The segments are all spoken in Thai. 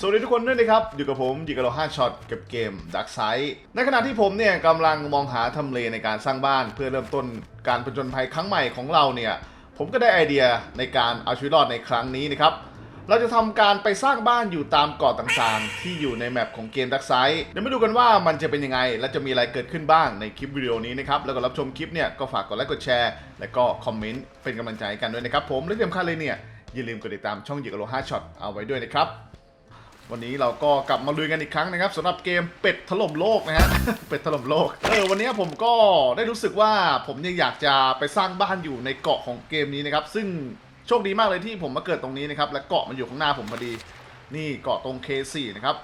สวัสดีทุกคนด้วยนะครับ อยู่กับผมอยู่กับเรา5ช็อตกับเกม Dark Side ในขณะที่ผมเนี่ยกำลังมองหาทำเลในการสร้างบ้าน เพื่อเริ่มต้นการผจญภัยครั้งใหม่ของเราเนี่ย ผมก็ได้ไอเดียในการเอาชีวิตรอดในครั้งนี้นะครับ เราจะทำการไปสร้างบ้านอยู่ตามเกาะต่างๆ ที่อยู่ในแมปของเกม Dark Side เดี๋ยวมาดูกันว่ามันจะเป็นยังไง และจะมีอะไรเกิดขึ้นบ้างในคลิปวิดีโอนี้นะครับ แล้วก็รับชมคลิปเนี่ยก็ฝากกดไลค์กดแชร์ และก็คอมเมนต์เป็นกำลังใจกันด้วยนะครับผมและที่สำคัญเลยเนี่ยอย่าลืมกดติดตามช่องยิกโล5ช็อตเอาไว้ด้วยนะครับ วันนี้เราก็กลับมาลุยกันอีกครั้งนะครับสำหรับเกมเป็ดถล่มโลกนะฮะ เป็ดถล่มโลก เออวันนี้ผมก็ได้รู้สึกว่าผมยังอยากจะไปสร้างบ้านอยู่ในเกาะของเกมนี้นะครับ ซึ่งโชคดีมากเลยที่ผมมาเกิดตรงนี้นะครับ และเกาะมันอยู่ข้างหน้าผมพอดี นี่เกาะตรง K4 นะครับ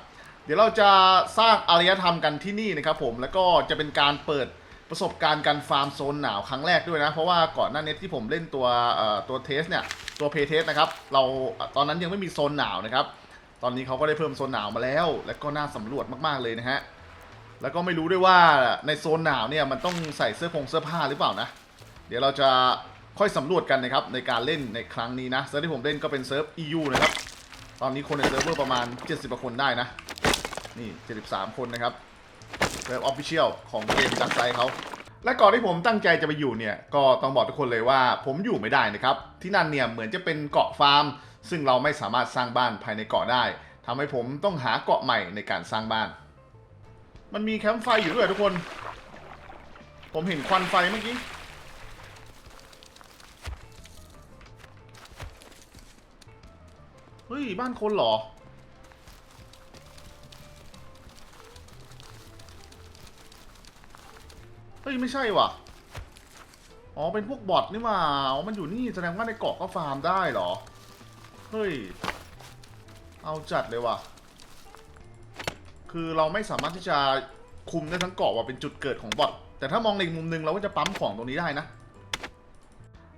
เดี๋ยวเราจะสร้างอารยธรรมกันที่นี่นะครับ ผม แล้วก็จะเป็นการเปิดประสบการณ์การฟาร์มโซนหนาวครั้งแรกด้วยนะ เพราะว่าก่อนหน้านี้ที่ผมเล่นตัวเอ่อตัวเทสเนี่ย ตัวเพย์เทสนะครับ เราตอนนั้นยังไม่มีโซนหนาวนะครับ ตอนนี้เขาก็ได้เพิ่มโซนหนาวมาแล้ว และก็น่าสำรวจมากๆเลยนะฮะ แล้วก็ไม่รู้ด้วยว่าในโซนหนาวเนี่ยมันต้องใส่เสื้อผงเสื้อผ้าหรือเปล่านะ เดี๋ยวเราจะค่อยสำรวจกันนะครับในการเล่นในครั้งนี้นะเซิร์ฟที่ผมเล่นก็เป็นเซิร์ฟ EU นะครับ ตอนนี้คนในเซิร์ฟเวอร์ประมาณ 70กว่าคนได้นะ นี่ 73 คนนะครับเซิร์ฟออฟฟิเชียลของเกมจักไซเขาและก่อนที่ผมตั้งใจจะไปอยู่เนี่ย ก็ต้องบอกทุกคนเลยว่าผมอยู่ไม่ได้นะครับ ที่นั่นเนี่ยเหมือนจะเป็นเกาะฟาร์ม ซึ่งเราไม่สามารถสร้างบ้านภายในเกาะได้ทำให้ผมต้องหาเกาะใหม่ในการสร้างบ้าน มันมีแคมป์ไฟอยู่ด้วยทุกคน ผมเห็นควันไฟเมื่อกี้เฮ้ยบ้านคนเหรอเฮ้ยไม่ใช่ว่ะ อ๋อเป็นพวกบอทนี่หว่าอ๋อมันอยู่นี่แสดงว่าในเกาะก็ฟาร์มได้เหรอ เฮ้ย เอาจัดเลยว่ะ คือเราไม่สามารถที่จะคุมได้ทั้งเกาะว่าเป็นจุดเกิดของบอทแต่ถ้ามองในอีกมุมหนึงเราก็จะปั๊มของตรงนี้ได้นะ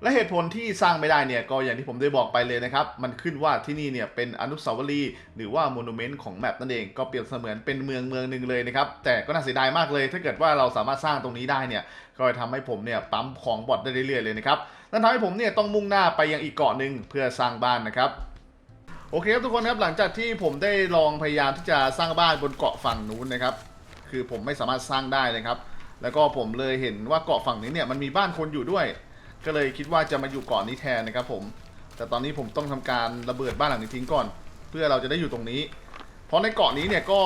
และเหตุผลที่สร้างไม่ได้เนี่ยก็อย่างที่ผมได้บอกไปเลยนะครับ มันขึ้นว่าที่นี่เนี่ยเป็นอนุสาวรีย์หรือว่าโมนูเมนต์ของแมปนั่นเองก็เปรียบเสมือนเป็นเมืองเมืองหนึ่งเลยนะครับ แต่ก็น่าเสียดายมากเลย ถ้าเกิดว่าเราสามารถสร้างตรงนี้ได้เนี่ยก็จะทำให้ผมเนี่ยปั๊มของบอทได้เรื่อยๆเลยนะครับนั่นทำให้ผมเนี่ยต้องมุ่งหน้าไปยังอีกเกาะหนึ่งเพื่อสร้างบ้านนะครับโอเคครับทุกคนครับหลังจากที่ผมได้ลองพยายามที่จะสร้างบ้านบนเกาะฝั่งนู้นนะครับ คือผมไม่สามารถสร้างได้นะครับ แล้วก็ผมเลยเห็นว่าเกาะฝั่งนี้เนี่ยมันมีบ้านคนอยู่ด้วย ก็เลยคิดว่าจะมาอยู่เกาะนี้แทนนะครับผม แต่ตอนนี้ผมต้องทำการระเบิดบ้านหลังนี้ทิ้งก่อน เพื่อเราจะได้อยู่ตรงนี้ เพราะในเกาะนี้เนี่ยก็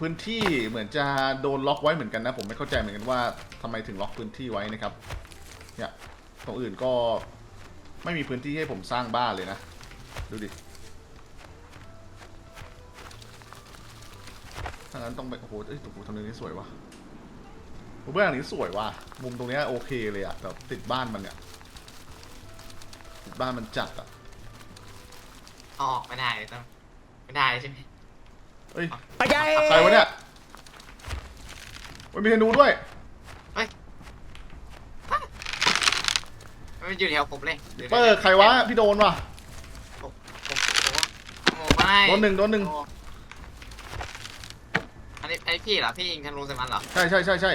พื้นที่เหมือนจะโดนล็อกไว้เหมือนกันนะ ผมไม่เข้าใจเหมือนกันว่าทำไมถึงล็อกพื้นที่ไว้นะครับ เนี่ยตรงอื่นก็ไม่มีพื้นที่ให้ผมสร้างบ้านเลยนะ ดูดิถ้างั้นต้องไปโอ้โหเอ้ยโอ้โหทำเลนี้สวยวะโอ้บ้านหลังนี้สวยว่ะ มุมตรงนี้โอเคเลยอะแบบติดบ้านมันเนี่ย บ้านมันจัดอะเอาออกไม่ได้ต้องไม่ได้ใช่ไหมเอ้ยไปไกลใครวะเนี่ยโอ้ยมีธนูด้วยมันอยู่แถวผมเลยดี๋ยวเปอร์ใครวะพี่โดนว่ะผมผมผมโอ้ไม่โดนหนึ่งโดนหนึ่งโอ้อันนี้ไอนนี้พี่เหรอพี่ยิงธนูใส่มันเหรอใช่ใช่ใช่ใช่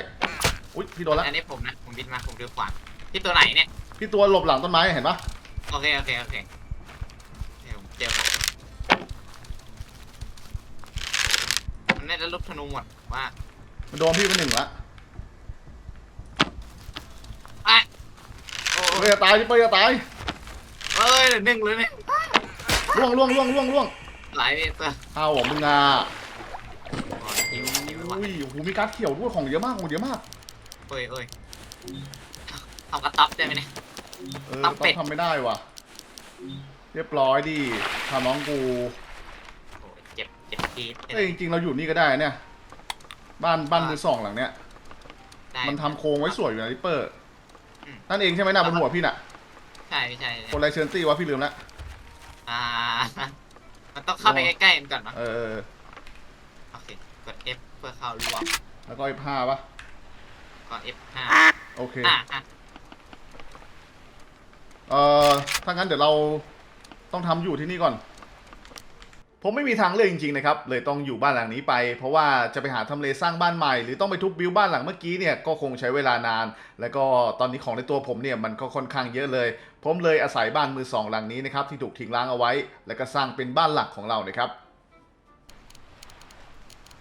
อุ้ยพี่โดนละอันนี้ผมนะผมบินมาผมดูขวานพี่ตัวไหนเนี่ยพี่ตัวหลบหลังต้นไม้เห็นปะ โอเค โอเค โอเคเดี๋ยวผมเจอมันได้แล้วลูกธนูหมดว่ามันโดนพี่ไปหนึ่งละอะโอ้เปอร์จะตายพี่เปอร์จะตายเอ้ยเหลือหนึ่งเลยเนี่ยล่วงล่วงล่วงล่วงล่วงไหลไปตัวเอาหัวมึงอะอ๋อหิวหิวว่ะอุ้ยโอ้โหมีการ์ดเขียวด้วยของเยอะมากของเยอะมาก เอ้ยเอ้ยทำกระต๊อบได้ไหมเนี่ย เออตับเป็ต้อดงทำไม่ได้ว่ะ เรียบร้อยดิทำน้องกูโอ้ยเจ็บเจ็บทีดเอ้ยจริงๆ เราอยู่นี่ก็ได้เนี่ย บ้านบ้านมือสองหลังเนี้ย ได้มันทำโครงไว้สวยอยู่นะริปเปอร์อืมนั่นเองใช่ไหมน่ะบนหัวพี่น่ะ ใช่ใช่คนไรเชิญตี้วะพี่ลืมละ อ่า มันต้องเข้าไปใกล้ๆมันก่อนเนาะเออเออโอเค กด F เพื่อเข้ารวมแล้วก็ไอ้ผ้าปะกด F5 โอเค อ่าอะ เอ่อถ้างั้นเดี๋ยวเราต้องทำอยู่ที่นี่ก่อน ผมไม่มีทางเลือกจริงๆนะครับ เลยต้องอยู่บ้านหลังนี้ไป เพราะว่าจะไปหาทำเลสร้างบ้านใหม่ หรือต้องไปทุบบิวบ้านหลังเมื่อกี้เนี่ยก็คงใช้เวลานาน แล้วก็ตอนนี้ของในตัวผมเนี่ยมันก็ค่อนข้างเยอะเลย ผมเลยอาศัยบ้านมือสองหลังนี้นะครับที่ถูกทิ้งร้างเอาไว้ แล้วก็สร้างเป็นบ้านหลักของเรานะครับ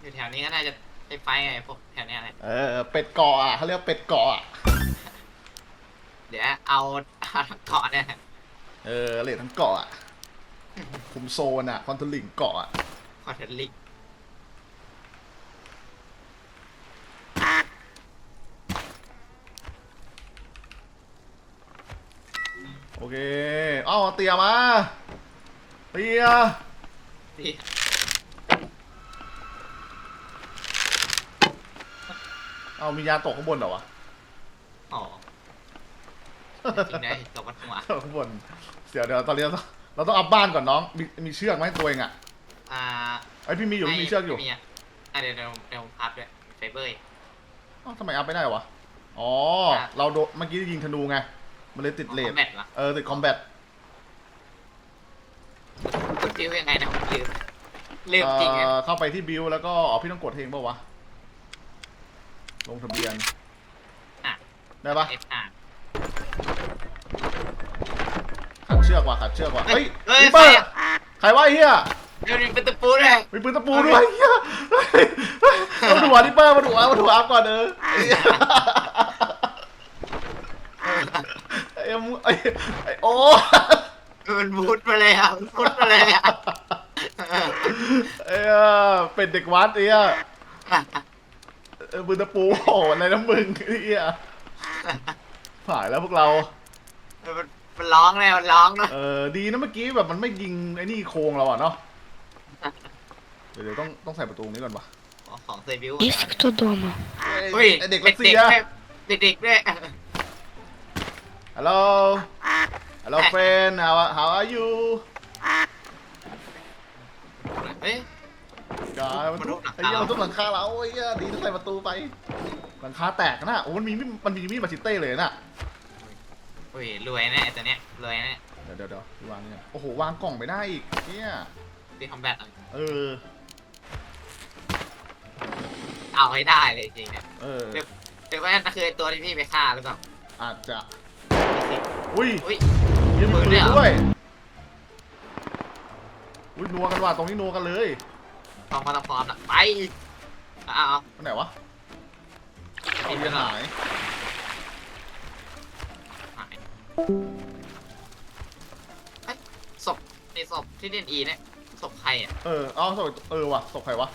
อยู่แถวนี้ก็น่าจะไปไฟไงพวกแถวเนี้ยเลยเออเป็ดเกาะอะเขาเรียกเป็ดเกาะอะ เดี๋ยวเอาเอาเกาะเนี่ยเออเลททั้งเกาะอะคุมโซนอะคอนโทรลลิงเกาะอะคอนเทนลิกโอเค เอ้าเตียมา เตีย ที่เอามียาตกข้างบนเหรอวะ อ๋อ จริงได้ตกบนหัวข้างบนเดี๋ยวเดี๋ยวตอนนี้เราต้องเราต้องอัพบ้านก่อนน้อง มีมีเชือกไหมตัวเองอะอ่าไอยพี่มีอยู่พี่มีเชือกอยู่ไม่มีะอะเดี๋ยวเดี๋ยวเดี๋ยวพับด้วยไฟเบอร์เอ้าทำไมอัพไม่ได้วะอ๋ออะเราโดนเมื่อกี้ยิงธนูไงมันเลยติดเลทแบตเหรอเออติดคอมแบทกดจิ้วยังไงนะผมลืมลืมจริงเอ่อะอเข้าไปที่บิลแล้วก็อ๋อพี่ต้องกดเองเปล่าวะลงทะเบียนอะได้ปะ ชือกว่ะขัดเชือกว่ะเฮ้เฮ้ยยเฮ้ยลิปเปอร์ใครอะ ใครวะไอ้เฮียเดี๋ยวนี้เป็นตะปูเลยมีปืนตะปูด้วยเฮียเฮ้ยเฮ้ยมาดูอะลิปเปอร์มาดูอะมาดูอัพก่อนเออไอ้เหี้ยไอ้มึงไอ้ไอ้โอ้ มันมุดมาเลยอะมันมุดมาเลยอะเอ้ยเป็นเด็กวัดไอ้เหี้ยเออปืนตะปูโอ้โหอะไรนะมึงไอ้เฮียผ่ายแล้วพวกเรามันมัน ร้องเลยมันร้องเนอะ เออดีนะเมื่อกี้แบบมันไม่ยิงไอ้นี่โครงเราอ่ะเนาะ เดี๋ยวเดี๋ยวต้องต้องใส่ประตูนี้ก่อนปะ ของเซบิว Есть кто дома? เฮ้ย ไอเด็กรัสเซีย เด็กๆเด็กๆด้วย ฮัลโหล ฮัลโหล friend how are- how are you เฮ้ย กายมันทุบ มันทุบหลังคา ไอ้เหี้ยมันทุบหลังคาเราไอ้เหี้ยดีต้องใส่ประตูไป หลังคาแตกนะโอ้มันมีมีดมันมีมีดมาชิเต้เลยนะ เฮ้ยรวยแน่ไอ้ตัวเนี้ยรวยแน่เดี๋ยวเดี๋ยวเดี๋ยววางเนี่ยโอ้โหวางกล่องไปได้อีกเนี่ยที่คอมแบทเออเอาให้ได้เลยจริงๆเนี่ยเออหรือว่านั่นคือไอ้ตัวที่พี่ไปฆ่าหรือเปล่าอาจจะอุ้ยอุ้ยมีปืนปืนด้วยเหรอด้วยอุ้ยนัวกันว่ะตรงนี้นัวกันเลยฟอร์มมาตฟอร์มละไปเอาเอาไปไหนวะเอาเอาไปเหี้ยหน่หาอยยหาย เฮ้ยศพในศพที่เด่นอีเนี่ยศพใครอะ เออเอาศพเออว่ะศพใครวะ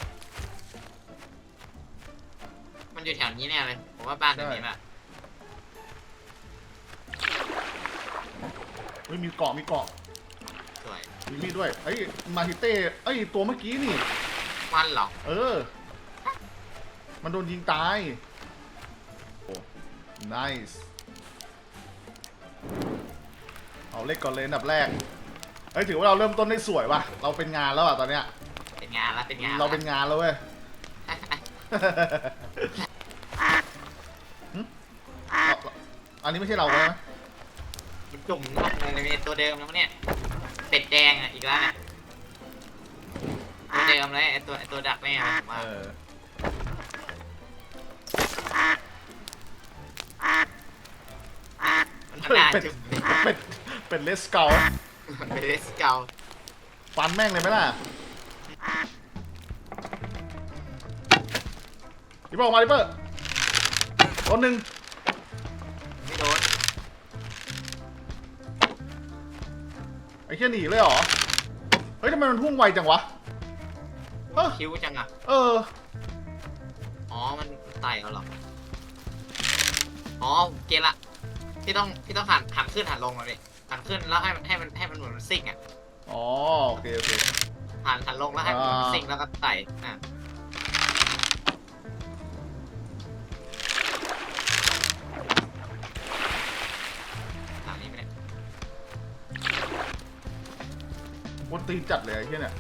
มันอยู่แถวนี้แน่เลย ผมว่าบ้านตรงนี้แหละเฮ้ยมีเกาะมีเกาะสวยมีมีดด้วยเอ้ยมาทิเต้เอ้ยตัวเมื่อกี้นี่มันเหรอเออ มันโดนยิงตาย โอ้ nice เอาเล็กก่อนเลยอันดับแรก เฮ้ยถือว่าเราเริ่มต้นได้สวยว่ะ เราเป็นงานแล้วอะตอนเนี้ย เป็นงานละเป็นงานละเราเป็นงานแล้วเว้ยหึเราอันนี้ไม่ใช่เราใช่ไหมมันจุ่มลงเลยในตัวเดิมแล้วเนี่ยเป็ดแดงอะอีกแล้วเนี่ยตัวเดิมเลยไอตัวไอตัวดักแม่ผมว่าเออ มันเป็ดน่าเป็ดจุ่มเป็ด เป็ดเลสเกลมันเป็นเลสเกลฟันแม่งเลยไหมล่ะดิเปอร์ออกมาดิเปอร์คนหนึ่งไม่โดนไอ้เชี่ยหนีเลยเหรอ เฮ้ยทำไมมันพุ่งไวจังวะเออคิ้วจังอะ เออ อ๋อ มันไต่เอาเหรอ อ๋อ เกณฑ์ละพี่ต้องพี่ต้องหันหันขึ้นหันลงเลย หันขึ้นแล้วให้มันให้มันให้มันเหมือนมันซิ่งอะอ๋อโอเคโอเค หันหันลงแล้วให้มันเหมือนมันอ่าซิ่งแล้วก็ไต่อะทางนี้ไม่ได้วนตีนจัดเลยไอ้เชี่ยเนี่ย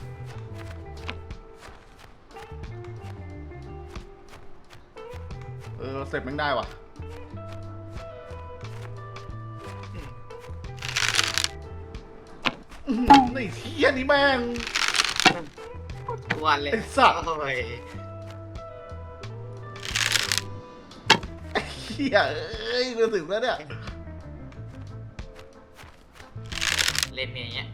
เออเสร็จแม่งได้ว่ะ ไอ้เที่ยนี่แม่งทุกวันเลยไอ้สัตว์ โอ้ยเที่ยเอ้ยรู้สึกแล้วเนี่ยเล่นอย่างเงี้ย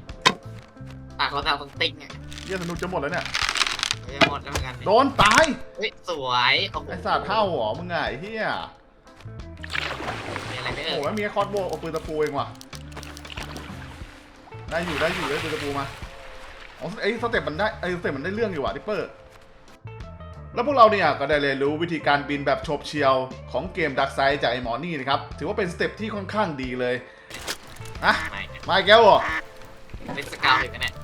ต่างคนต่างต้องติ๊งอะเที่ยสนุกจะหมดแล้วเนี่ย ไม่หมดดแล้วเหมือนกันโดนตาย เฮ้ยสวยโอ้โหไอ้สัตว์เท่าเหรอมึงไงไอ้เฮียมีอะไรไม่เอ่โอ้ยโหแล้วมีคอร์สโบเอาปืนตะปูเองว่ะ ได้อยู่ได้อยู่ได้ปืนตะปูมาอ๋อไอ้สเต็ปมันได้ไอ้สเต็ปมันได้เรื่องอยู่ว่ะดิปเปอร์ แล้วพวกเราเนี่ยก็ได้เรียนรู้วิธีการบินแบบโฉบเฉียวของเกมดักไซจากไอ้หมอนี่นะครับ ถือว่าเป็นสเต็ปที่ค่อนข้างดีเลยอะมาอีกแล้วเหรอเป็นสกาวอีกแล้วเนี่ย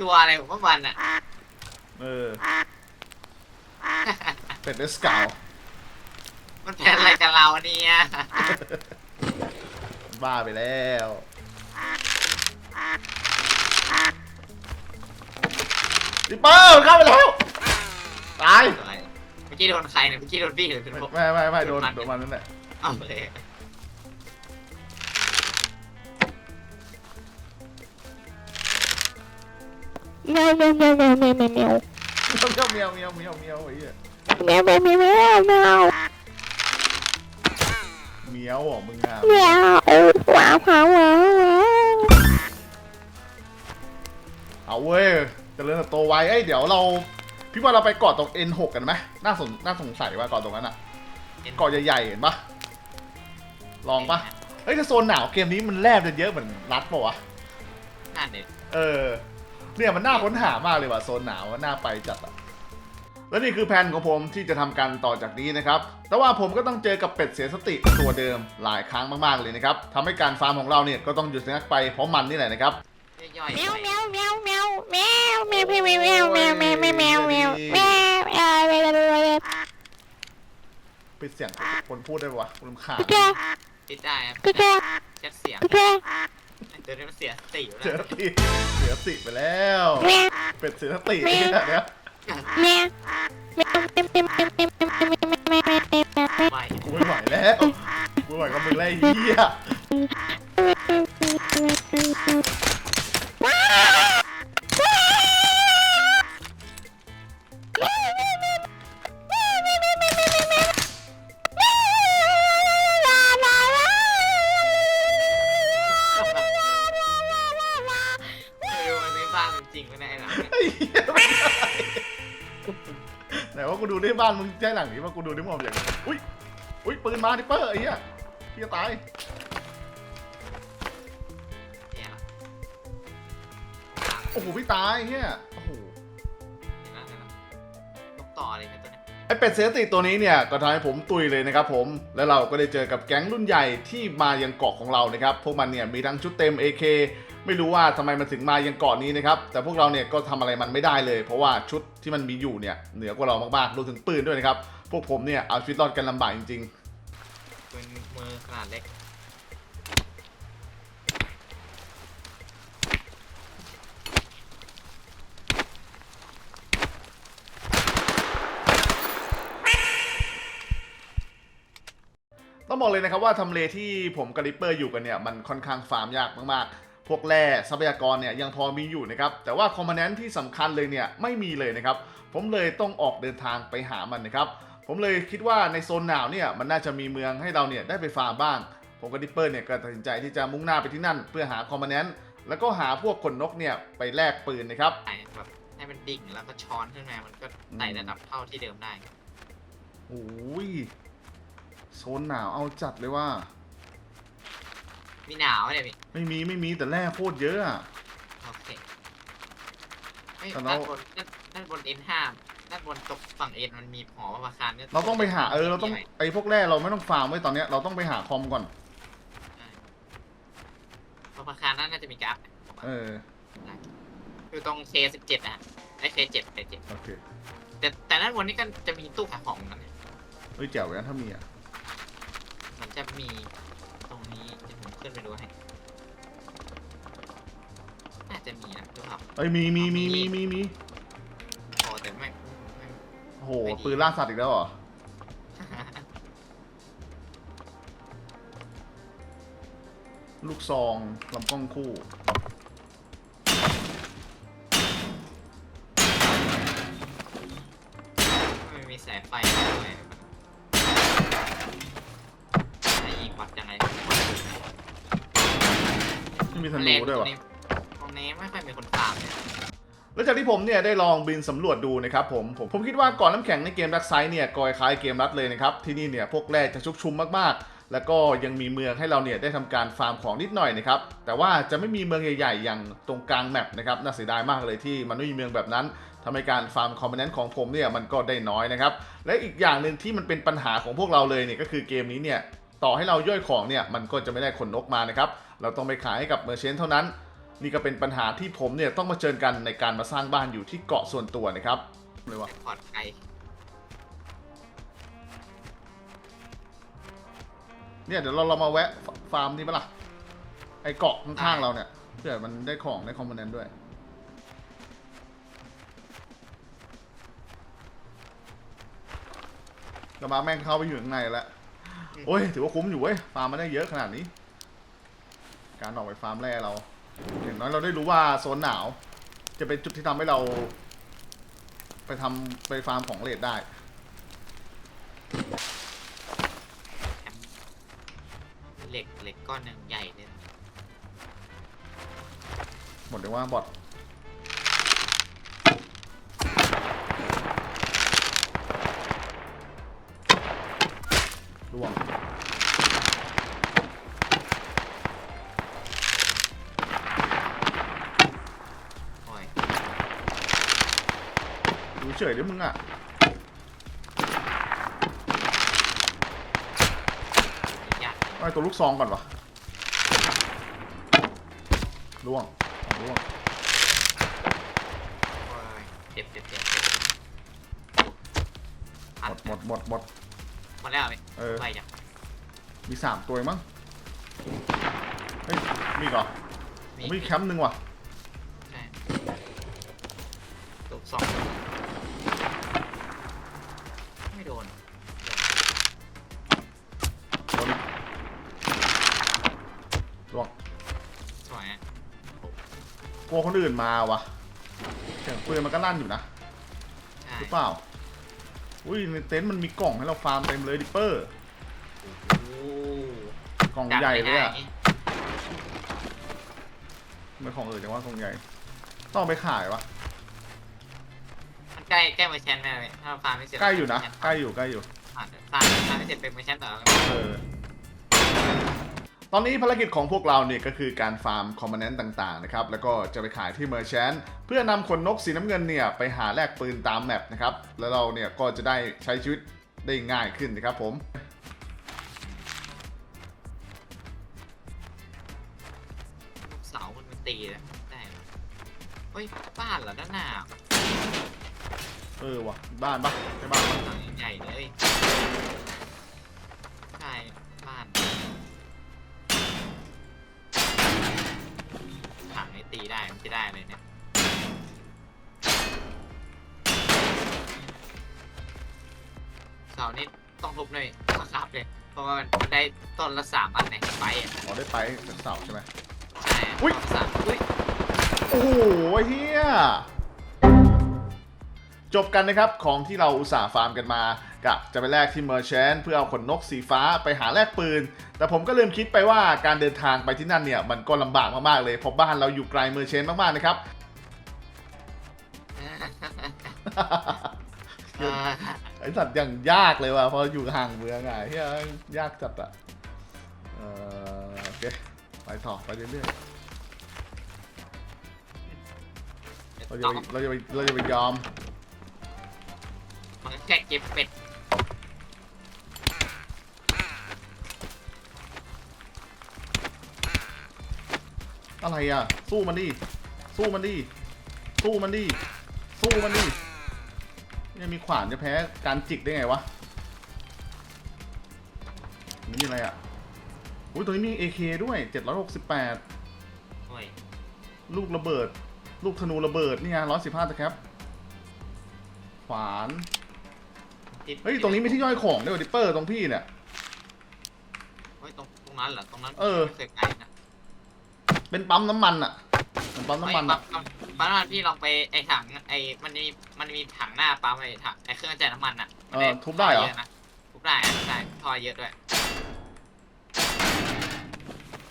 ตัวอะไรของพวกมันอะเออเป็ดเดสกาวมันเป็นอะไรกับเราเนี่ย บ้าไปแล้ว ดิปเปอร์เข้าไปแล้ว ตายสวยเมื่อกี้โดนใครเนี่ยเมื่อกี้โดนพี่หรือโดนพวกไม่ไม่ไม่โดนโดนมันนั่นแหละ เอาเลยแมวแมวแมวแมวแมวแมวแมวเมียวเมียวเมียวเมียวเมียวไอ้เหี้ยแมวแมวแมวแมวแมวเมียวเหรอมึงอะแมวว้าวว้าวว้าวเอาเว้ยเจริญเติบโตไวเอ้ยเดี๋ยวเราพี่ว่าเราไปเกาะตรง N6 กันไหมน่าสนน่าสงสัยว่าเกาะตรงนั้นอะเกาะใหญ่ๆเห็นปะลองปะเฮ้ยแต่โซนหนาวเกมนี้มันแลบจะเยอะเหมือนรัดปะวะนั่นเด็ดเออเนี่ยมันน่าค้นหามากเลยว่ะโซนหนาวมันน่าไปจัดอะ และนี่คือแผนของผมที่จะทำการต่อจากนี้นะครับ แต่ว่าผมก็ต้องเจอกับเป็ดเสียสติตัวเดิมหลายครั้งมากๆเลยนะครับทำให้การฟาร์มของเราเนี่ยก็ต้องหยุดชะงักไปเพราะมันนี่แหละนะครับย่อยๆแมวไปแมวแมวแมวแมวแมวแมวแมวแมวแมวแมวแมวแมวแมวแมวเออแมวแมวแมวแมวปิดเสียงคนพูดได้ปะวะรำคาญกระแจคิดได้ครับกระแจเช็ดเสียงกระแจตัวนี้มันเสียสติอยู่เสียแล้วสติเสียสติไปแล้วแมวเป็ดเสียสติเนี่ยเนี่ย แมวแมวแมวแมวแมวแมวแมวแมวแมวแมวแมวไปกูไม่ไหวแล้วกูไม่ไหวกับมึงแล้วไอ้เหี้ยไม่รู้มันไม่บ้าจริงไม่ได้หรอไอ้เหี้ยไม่ได้ไหน ว่ากูดูที่บ้านมึงใช่หลังนี้ว่ากูดูที่มึงอย่างอุ้ยอุ้ยปืนมาดิเปอร์ไอ้เหี้ยพี่จะตายเนี่ยโอ้โหพี่ตายเฮียโอ้โหเห็นแล้วเห็นแล้วนกต่ออะไรกันตัวเนี้ยไอเป็ดเซติตัวนี้เนี่ยก็ทำให้ผมตุยเลยนะครับผมแล้วเราก็ได้เจอกับแก๊งรุ่นใหญ่ที่มายังเกาะของเรานะครับพวกมันเนี่ยมีทั้งชุดเต็ม AK ไม่รู้ว่าทำไมมันถึงมายังเกาะนี้นะครับ แต่พวกเราเนี่ยก็ทำอะไรมันไม่ได้เลย เพราะว่าชุดที่มันมีอยู่เนี่ยเหนือกว่าเรามากๆรวมถึงปืนด้วยนะครับ พวกผมเนี่ยเอาชีวิตรอดกันลำบากจริงเป็นมือขนาดเล็กๆต้องบอกเลยนะครับว่าทำเลที่ผมกับริปเปอร์อยู่กันเนี่ยมันค่อนข้างฟาร์มยากมากๆ พวกแร่ทรัพยากรเนี่ยยังพอมีอยู่นะครับ แต่ว่าคอมมานแนนที่สำคัญเลยเนี่ยไม่มีเลยนะครับ ผมเลยต้องออกเดินทางไปหามันนะครับ ผมเลยคิดว่าในโซนหนาวเนี่ยมันน่าจะมีเมืองให้เราเนี่ยได้ไปฟาร์มบ้าง ผมกับดิปเปอร์เนี่ยก็ตัดสินใจที่จะมุ่งหน้าไปที่นั่น เพื่อหาคอมมานแนนแล้วก็หาพวกขนนกเนี่ยไปแลกปืนนะครับไต่แบบให้มันดิ่งแล้วก็ช้อนขึ้นมา มันก็ไต่ระดับเท่าที่เดิมได้โอ้ยโซนหนาวเอาจัดเลยว่า มีหนาวเนี่ยพี่ไม่มีไม่มีแต่แร่โคตรเยอะอะ โอเคเฮ้ยแต่เรา ด้านบนด้านด้านบน N5 ด้านบนตกฝั่ง N มันมีหอประคารนี่ยเราต้องไปหาเออเราต้องไอ้พวกแร่เราไม่ต้องฟาร์มไว้ตอนเนี้ยเราต้องไปหาคอมก่อนตรงประคารนั่นน่าจะมีกราฟเอออยู่ตรง K17 นะฮะไอ้ K7 K7 โอเคแต่แต่ด้านบนนี่ก็จะมีตู้ขายของเหมือนกันนะเฮ้ยแจ๋วเลยนะถ้ามีอะมันจะมี ขึ้นไปดูให้น่าจะมีนะดูครับเอ้ยมีมีมีมีมีมีโอ้แต่ไม่ไม่ โอ้โหปืนล่าสัตว์อีกแล้วเหรอลูกซองลำกล้องคู่ ไม่มีสายไฟด้วยไอ้ยิงวัดยังไง ไม่มีธนูด้วยวะตรงนี้ไม่ค่อยมีคนฟาร์มเลยแล้วจากที่ผมเนี่ยได้ลองบินสำรวจดูนะครับผมผมผมคิดว่าก่อนน้ำแข็งในเกมรักไซด์เนี่ยก็คล้ายเกมรัดเลยนะครับที่นี่เนี่ยพวกแร่จะชุกชุมมากๆ แล้วก็ยังมีเมืองให้เราเนี่ยได้ทำการฟาร์มของนิดหน่อยนะครับแต่ว่าจะไม่มีเมืองใหญ่ๆ อย่างตรงกลางแมปนะครับน่าเสียดายมากเลยที่มันไม่มีเมืองแบบนั้นทำให้การฟาร์มคอมโพเนนต์ของผมเนี่ยมันก็ได้น้อยนะครับ และอีกอย่างหนึ่งที่มันเป็นปัญหาของพวกเราเลยเนี่ยก็คือเกมนี้เนี่ย ต่อให้เราย่อยของเนี่ยมันก็จะไม่ได้ขนนกมานะครับ เราต้องไปขายให้กับเมอร์เชนเท่านั้น นี่ก็เป็นปัญหาที่ผมเนี่ยต้องมาเจอกันในการมาสร้างบ้านอยู่ที่เกาะส่วนตัวนะครับเลยวะพอร์ตไกลเนี่ยเดี๋ยวเราเรามาแวะฟฟาร์มนี่ปะล่ะไอเกาะข้างๆเราเนี่ยเผื่อมันได้ของได้คอมโพเนนต์ด้วยกระบะแม่งเข้าไปอยู่ข้างในแล้ว โอ้ย ถือว่าคุ้มอยู่เว้ย ฟาร์มมาได้เยอะขนาดนี้ การออกไปฟาร์มแร่เรา อย่างน้อยเราได้รู้ว่าโซนหนาว จะเป็นจุดที่ทำให้เรา ไปทำไปฟาร์มของเลดได้ เหล็กเหล็กก้อนหนึ่งใหญ่เลยนะหมดเลยว่าบอท ร่วงโอ้ยดูเฉยด้วยมึงอะยากเอาไอ้ตัวลูกซองก่อนวะร่วงเอาร่วงโอ้ยเจ็บเจ็บเจ็บเจ็บหมดหมดหมดหมด หมดแล้วไหม เออ ไปจ้ะมีสามตัวเองมั้ง เฮ้ย มีอีกเหรอมีผมมีแคมป์หนึ่งว่ะ ใช่ลูกสองไม่โดนตัวนี้ร่วงสวยอะกลัวคนอื่นมาวะเสียงปืนมันก็ลั่นอยู่นะ ใช่หรือเปล่า อุ้ยในเต็นท์มันมีกล่องให้เราฟาร์มเต็มเลยดิปเปอร์โอ้โหกล่องดักใหญ่ไม่เลยได้อะไม่ของอื่นจังว่ากล่องใหญ่ ต้องเอาไปขายวะมันใกล้ใกล้มาแชนแน่เลยถ้าฟาร์มไม่เสร็จใกล้อยู่นะใกล้อยู่ใกล้อยู่อะเดี๋ยวฟาร์มฟาร์มไม่เสร็จเป็นมาแชนต่อแล้วกันเออ ตอนนี้ภารกิจของพวกเราเนี่ยก็คือการฟาร์มคอมโพเนนต์ต่างๆนะครับแล้วก็จะไปขายที่เมอร์แชนเพื่อนำขนนกสีน้ำเงินเนี่ยไปหาแลกปืนตามแมปนะครับแล้วเราเนี่ยก็จะได้ใช้ชีวิตได้ง่ายขึ้นนะครับผมลูกเสามันมันตีแล้วได้ไหมเฮ้ยบ้านเหรอด้านหน้าเออว่ะบ้านปะใช่บ้านปะหลังใหญ่เลยใช่ จะได้เลยเนี่ยเสานี่ต้องทุบเลยมาครับเลยเพราะว่ามันได้ต้นละสามอันในไฟอะอ๋อได้ไปจากเสาใช่ไหม ใช่อุ๊ย ต้นละสามอุ้ยโอ้โหเฮียจบกันนะครับของที่เราอุตส่าห์ฟาร์มกันมากะจะไปแลกที่เมอร์แชนเพื่อเอาขนนกสีฟ้าไปหาแลกปืน แต่ผมก็ลืมคิดไปว่าการเดินทางไปที่นั่นเนี่ยมันก็ลำบากมากๆเลยเพราะบ้านเราอยู่ไกลเมอร์แชนมากๆนะครับไอสัตว์ยังยากเลยว่ะพออยู่ห่างเมืองอะเฮียยากจัดอะเออโอเคไปต่อไปเรื่อยๆเราจะไปเราจะไปเราจะไปยอมมันก็แค่เก็บเป็ด อะไรอะ สู้มันดิ สู้มันดิ สู้มันดิ สู้มันดิเนี่ยมีขวานจะแพ้การจิกได้ไงวะนี่อะไรอะอุ้ยตัวนี้มี AK ด้วย768โอ้ยลูกระเบิด ลูกธนูระเบิดนี่ไง115ตะครับขวานที่เฮ้ยตรงนี้มีที่ย่อยของด้วยดิปเปอร์ตรงพี่เนี่ยเฮ้ยตรงตรงนั้นเหรอตรงนั้นเออไม่เคยไปนะ เป็นปั๊มน้ำมันอะเป็นปั๊มน้ำมันเฮ้อะยปั๊มปั๊มน้ำมันพี่ลองไปไอ้ถังไอ้มันมีมันมีถังหน้าปั๊มไอ้ถังไอ้เครื่องจ่ายน้ำมันอะเออทุบได้เหรอท่ยะนะทุบได้อะทุบได้ทอยเยอะด้วย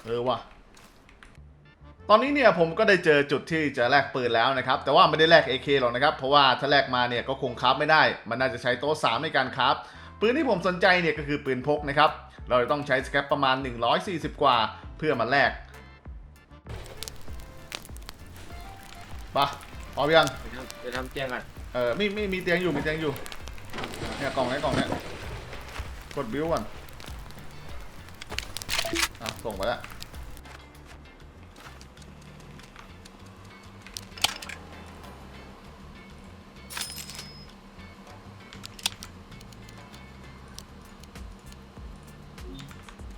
เออว่ะ ตอนนี้เนี่ยผมก็ได้เจอจุดที่จะแลกปืนแล้วนะครับ แต่ว่าไม่ได้แลก AK หรอกนะครับ เพราะว่าถ้าแลกมาเนี่ยก็คงคราฟไม่ได้ มันน่าจะใช้โต๊ะ3ในการคราฟปืนที่ผมสนใจเนี่ยก็คือปืนพกนะครับ เราจะต้องใช้สแครปประมาณ 140 กว่า เพื่อมาแลก ปะพร้อมยังไปทำไปทำเตียงก่อนเออมีมีมีเตียงอยู่มีเตียงอยู่ เนี่ยกล่องเนี้ยกล่องเนี้ยกดบิวก่อนอะส่งไปแล้ว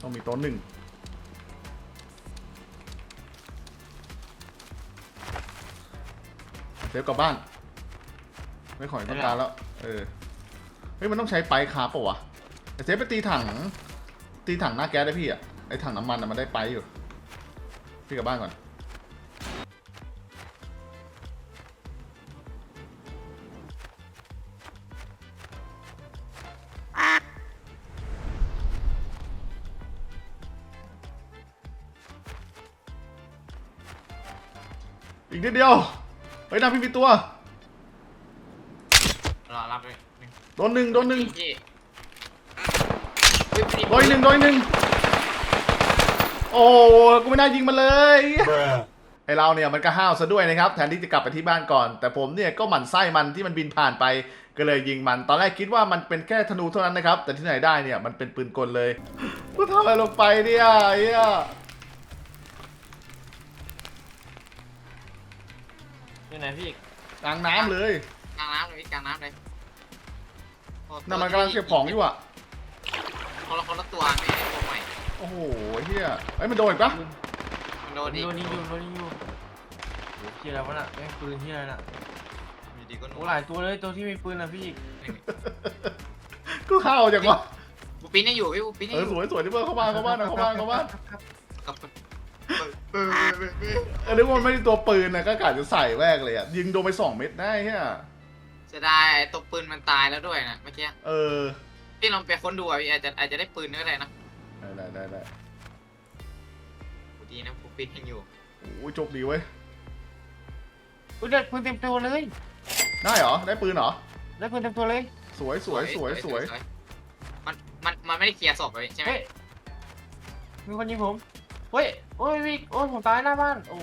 ต้องมีโต๊ะหนึ่ง เซฟกลับบ้าน ไม่ขอต้องการแล้ว เออ เฮ้ย มันต้องใช้ไปคาปะวะไอเซฟไปตีถัง ตีถังหน้าแก๊สได้พี่อะไอถังน้ำมันอะมันได้ไปอยู่ พี่กลับบ้านก่อน อีกนิดเดียว เฮ้ยหน้าพี่มีตัว รอรับเลยหนึ่งโดนหนึ่งโดนหนึ่งพี่เฮ้ยพี่โดนอีกหนึ่งโดนอีกหนึ่งโอ้กูไม่น่ายิงมันเลยไอเราเนี่ยมันก็ห้าวซะด้วยนะครับแทนที่จะกลับไปที่บ้านก่อน แต่ผมเนี่ยก็หมั่นไส้มันที่มันบินผ่านไป ก็เลยยิงมัน ตอนแรกคิดว่ามันเป็นแค่ธนูเท่านั้นนะครับ แต่ที่ไหนได้เนี่ยมันเป็นปืนกลเลยกูทำอะไรลงไปเนี่ยไอ้เหี้ย อยู่ไหนพี่กลางน้ำเลยกลางน้ำเลยพี่กลางน้ำเลยโอ้นั่นมันกำลังเก็บของอยู่อะคนละคนละตัวไม่ได้ตัวใหม่โอ้โหเฮียเอ้ยมันโดนอีกปะมันโดนโดอีกนยิงอยู่โดนยิงอยู่โอ้ยที่อะไรวะน่ะแม่งปืนที่อะไรน่ะอยู่ดีก็หนูโอ้หลายตัวเลยตัวที่มีปืนนะพี่กูเข้าจังวะปูปิ้นยังอยู่พี่ปูปิ้นยัเองออยู่สวยสวยที่เพื่อนเข้าบ้านเข้าบ้านนะเข้าบ้านเข้าบ้านกับเออนึกว่ามันไม่ได้ตัวปืนนะก็กะจะใส่แรกเลยอะยิงโดนไปสองเม็ดได้เฮียเสียดายตกปืนมันตายแล้วด้วยนะเมื่อกี้เออพี่ลองไปค้นดูอะพี่อาจจะอาจจะได้ปืนก็ได้นะได้ได้ได้ได้ดีนะปูปิ้นยังอยู่โอ้ยโชคดีเว้ยอุ้ยได้ปืนเต็มตัวเลย ได้เหรอได้ปืนเหรอได้ปืนเต็มตัวเลย สวยสวยสวยสวยมันมันมันไม่ได้เคลียร์ศพเลยใช่ไหมเฮ้ยมีคนยิงผมเฮ้ย โอ้ยพี่โอ้ยผมตายหน้าบ้าน โอ้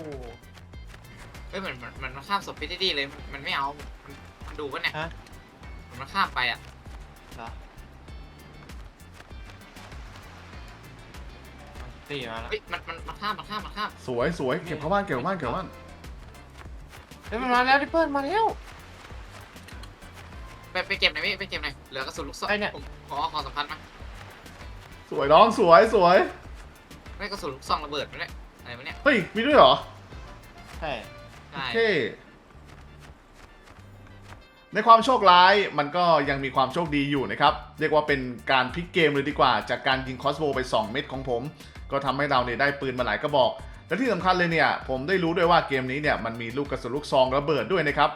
เฮ้ยเหมือนมันมันมันข้ามศพไปได้ดีเลยมันมันไม่เอามันมันดูกันเนี่ยฮะ เหมือนมันข้ามไปอะเหรอตีมาแล้วเฮ้ยมันมันมันข้ามมันข้ามมันข้ามสวยสวยเก็บเข้าบ้านเก็บเข้าบ้านเก็บเข้าบ้านเฮ้ยมันมาแล้วดิเปิ้ลมาแล้ว ไปไปเก็บหน่อยพี่ไปเก็บหน่อยเหลือกระสุนลูกซองไอ้เนี่ย ผมขอขอสัมพันธ์มาสวยน้องสวยสวย ไม่กระสุนลูกซองระเบิดไม่ได้อะไรวะเนี่ยเฮ้ย มีด้วยเหรอใช่ใช่โอเคในความโชคร้ายมันก็ยังมีความโชคดีอยู่นะครับ เรียกว่าเป็นการพลิกเกมเลยดีกว่า จากการยิงคอสโบไป 2 เม็ดของผม ก็ทำให้เราเนี่ยได้ปืนมาหลายกระบอก และที่สำคัญเลยเนี่ย ผมได้รู้ด้วยว่าเกมนี้เนี่ยมันมีลูกกระสุนลูกซองระเบิดด้วยนะครับ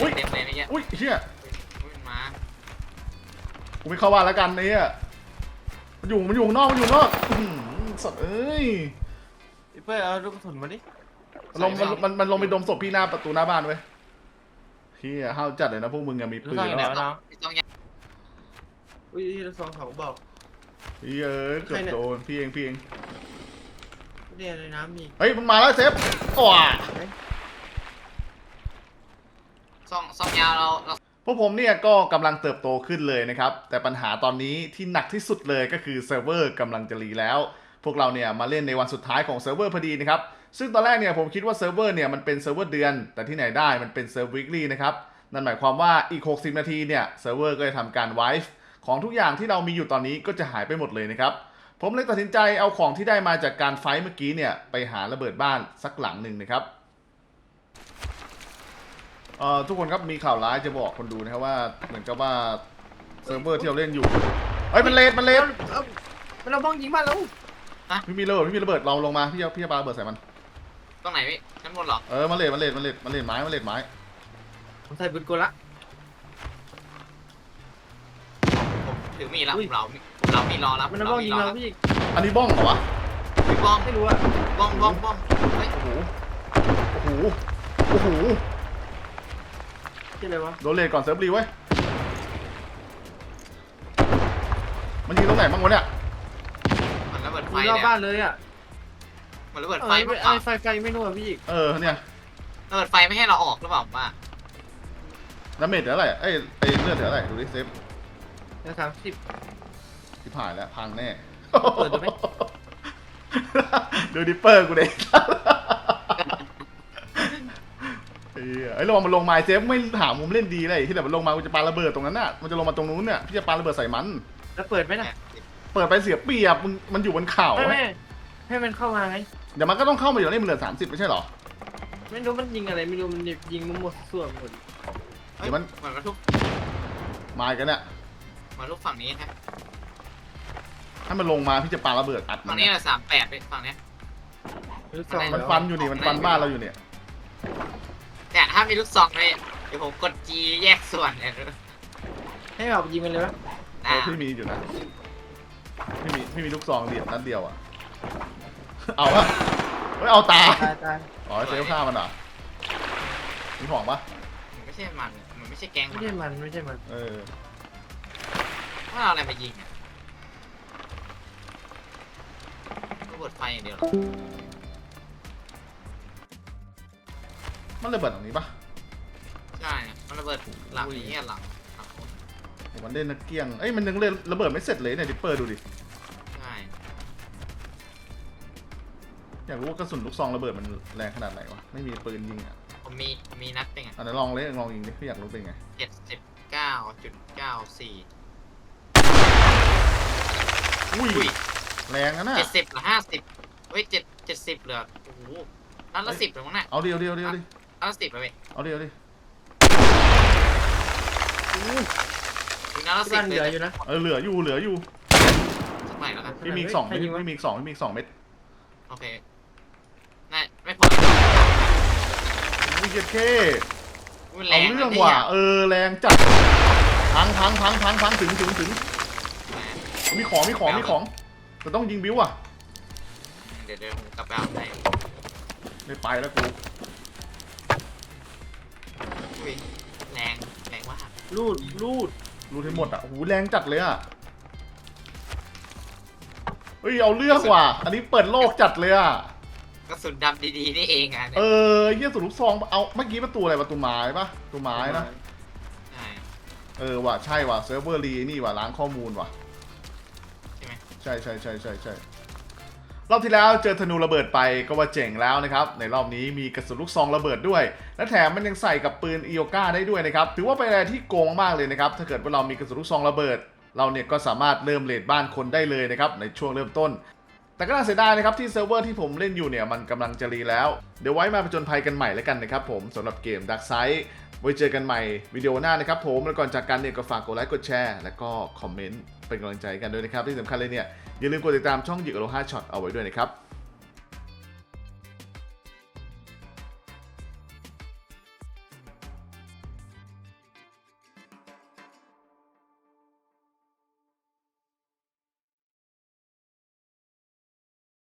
อุ๊ยเต็มเลยเมื่อกี้อุ้ยเฮียอุ้ยมันมากูไม่เข้าบ้านแล้วกันไอ้เนี่ยมัน อยู่มันอยู่ข้างนอกมันอยู่ข้างนอกอื้อหือสัตว์เอ้ยดิเปิ้ลเอาลูกกระสุนมาดิลงมันมันมันลงไปดมศพพี่หน้าประตูหน้าบ้านเว้ยเฮียห้าวจัดเลยนะพวกมึงอะมีลูกปืนซองอยู่ไหนแล้ววะน้องไม่ต้องยังอุ้ยลูกซองเขาบอกเฮ้ยเอ้ยเกือบโดนพี่เองพี่เองเรียนเลยน้ำมีเฮ้ยมันมาแล้วเซฟว้าซองซองยาวเราเรา พวกผมเนี่ยก็กำลังเติบโตขึ้นเลยนะครับ แต่ปัญหาตอนนี้ที่หนักที่สุดเลยก็คือเซิร์ฟเวอร์กำลังจะรีแล้ว พวกเราเนี่ยมาเล่นในวันสุดท้ายของเซิร์ฟเวอร์พอดีนะครับ ซึ่งตอนแรกเนี่ยผมคิดว่าเซิร์ฟเวอร์เนี่ยมันเป็นเซิร์ฟเวอร์เดือน แต่ที่ไหนได้มันเป็นเซิร์ฟวิกฤนะครับ นั่นหมายความว่าอีก 60 นาทีเนี่ยเซิร์ฟเวอร์ก็จะทำการไวฟ์ของทุกอย่างที่เรามีอยู่ตอนนี้ก็จะหายไปหมดเลยนะครับ ผมเลยตัดสินใจเอาของที่ได้มาจากการไฟท์เมื่อกี้เนี่ยไปหาระเบิดบ้านสักหลังหนึ่งนะครับ เอ่อทุกคนครับมีข่าวร้ายจะบอกคนดูนะครับว่า เหมือนกับว่าเซิร์ฟเวอร์ที่เราเล่นอยู่เฮ้ยมันเลดมันเลดมันเอาบ้องยิงมาแล้วพี่มีระเบิดพี่มีระเบิดเราลงมาพี่เอาพี่เอาปาระเบิดใส่มันตรงไหนพี่ชั้นบนเหรอเออมันเลดมันเลดมันเลดมันเลดไม้มันเลดไม้ผมใส่ปืนกลละผมถือมีดแล้วอุ้ผยมเราผมเรามีรอแล้วมันเอาบ้องยิงรอเราแล้วพี่อันนี้บ้องเหรอวะพี่บ้องไม่รู้อะบ้องบ้องบ้องเฮ้ยโอ้โหโอ้โหโอ้โห ที่อะไรวะ โดนเลนก่อนเซิร์ฟรีไว้ยมันยิงตรงไหนบ้างวะเนี่ย มันระเบิดไฟมีรอบเนี่ยบ้านเลยอะมันระเบิดเอไฟอไม่ไอ้ไฟไฟไม่รู้อะพี่อีกเออเนี่ยระเบิดไฟไม่ให้เราออกหรือเปล่าผมว่าดาเมจเท่าไหร่เอ้ยเอ้ยเลือดเท่าไหร่ดูดิเซฟนะสามสิบ ที่ผ่านแล้วพังแน่เปิดดูไหม ดูดิปเปอร์กูเด็ก เหี้ยไอ้ยลงมาลงมาเซฟไม่หามุมเล่นดีเลยที่แบบมันลงมากูจะปาระเบิดตรงนั้นน่ะมันจะลงมาตรงนู้นเนี่ยพี่จะปาระเบิดใส่มัน แล้วเปิดไหมน่ะเปิดไปเสียเปรียบมึงมันอยู่บนเขาไม่ไม่ให้มันเข้ามาไงเดี๋ยวมันก็ต้องเข้ามาอยู่แล้วนี่มันเหลือสามสิบไม่ใช่เหรอไม่รู้มันยิงอะไรไม่รู้มันยิงมั่วๆส่วนหมดเดี๋ยวมันเหมือนกระทุกมาอีกันเนี่ยมือนลูกฝั่งนี้ครับถ้ามันลงมาพี่จะปาระเบิดอัดมัฝั่งนี้เนี่ยแหละสามแปดฝั่งเนี้ยลูกซอง มันฟันอยู่นี่มันฟันบ้านเราอยู่เนี่ย ถ้ามีลูกซองเลยเดี๋ยวผมกด G แยกส่วนเนี่ยให้แบบยิงมันเลยวะเออพี่มีอยู่นะพี่มีพี่มีลูกซองเดียวนัดเดียวอะ เอาอะเฮ้ยเอาตายตายตายอ๋อเซลฆ่ามันเหรอมีของปะมันไม่ใช่มันมันไม่ใช่แก๊งไม่มันใช่มันไม่ใช่มันเออว่าเอาอะไรมายิงอะระเบิดไฟอย่างเดียวเหรอ มันระเบิดตรงนี้ปะใช่มันระเบิดหลังนี้อะหลังหลังคนโอ้มันเล่นนักเกี้ยงเอ้ยมันยังเล่นระเบิดไม่เสร็จเลยเนี่ยดิปเปอร์ดูดิ ใช่อยากรู้ว่ากระสุนลูกซองระเบิดมันแรงขนาดไหนวะ ไม่มีปืนยิงอะผมมีมีนัดเป็นไงอันนั้นลองเลยลองยิงดิพี่อยากรู้เป็นไง เจ็ดสิบเก้าจุดเก้าสี่อุ้ยอุ้ยแรงนะน่ะเจ็ดสิบหรือห้าสิบเฮ้ยเจ็ดเจ็ดสิบเหลือโอ้โหนัดละสิบเลยมั้งเนี่ยเอาดิเอาดิเอาดิเอาดิ นัดละสิบเลยเว้ยเอาดิเอาดิถึงนัดละที่สิบบ้านเลเหลือยอยู่นะเออเหลืออยู่เหลืออยู่สักหน่อยแล้วกันพี่มีอีกสองเม็ดให้ยิงวะพี่มีอีกสองพี่มีอีกสองเม็ดโอเคน่าไม่พอวิเกตเคอุ้ยแรเอางเรื่องนะว่ะนี่ยเออแรงจัดพังพังพังพังพังถึงถึงถึงมีของมีของมีของแต่ต้องยิงบิ้วอะเดี๋ยวเดี๋ยวผมกลับไปเอาให้ไม่ไปแล้วกู อุ้ยแรงแรงมากรูดรูดรู้ทั้งหมดอะโอ้โหแรงจัดเลยอะเฮ้ยเอาเรื่องว่ะ อันนี้เปิดโลกจัดเลยอะกระสุนดำดีๆนี่เองอะเนี่ยเออเยี่ยสุดลูกซองเอาเมื่อกี้ประตูอะไรประตูไม้ปะประตูไม้นะใช่เออว่ะใช่ว่ะเซิร์ฟเวอร์รีนี่ว่ะล้างข้อมูลว่ะใช่ไหมใช่ใช่ใช่ใช่ใช่ รอบที่แล้วเจอธนูระเบิดไปก็ว่าเจ๋งแล้วนะครับ ในรอบนี้มีกระสุนลูกซองระเบิดด้วย และแถมมันยังใส่กับปืนอีโอก้าได้ด้วยนะครับถือว่าเป็นอะไรที่โกงมากเลยนะครับถ้าเกิดว่าเรามีกระสุนลูกซองระเบิด เราเนี่ยก็สามารถเริ่มเลดบ้านคนได้เลยนะครับในช่วงเริ่มต้น แต่ก็น่าเสียดายนะครับที่เซิร์ฟเวอร์ที่ผมเล่นอยู่เนี่ยมันกำลังจะรีแล้ว เดี๋ยวไว้มาผจญภัยกันใหม่แล้วกันนะครับผมสำหรับเกม Dark Side ไว้เจอกันใหม่วิดีโอหน้านะครับผมแล้วก่อนจากกันเนี่ยก็ฝากกดไลค์กดแชร์ แล้วก็คอมเมนต์เป็นกำลังใจกันด้วยนะครับที่สำคัญเลยเนี่ยอย่าลืมกดติดตามช่องหยิกโลฮาช็อตเอาไว้ด้วยนะครับ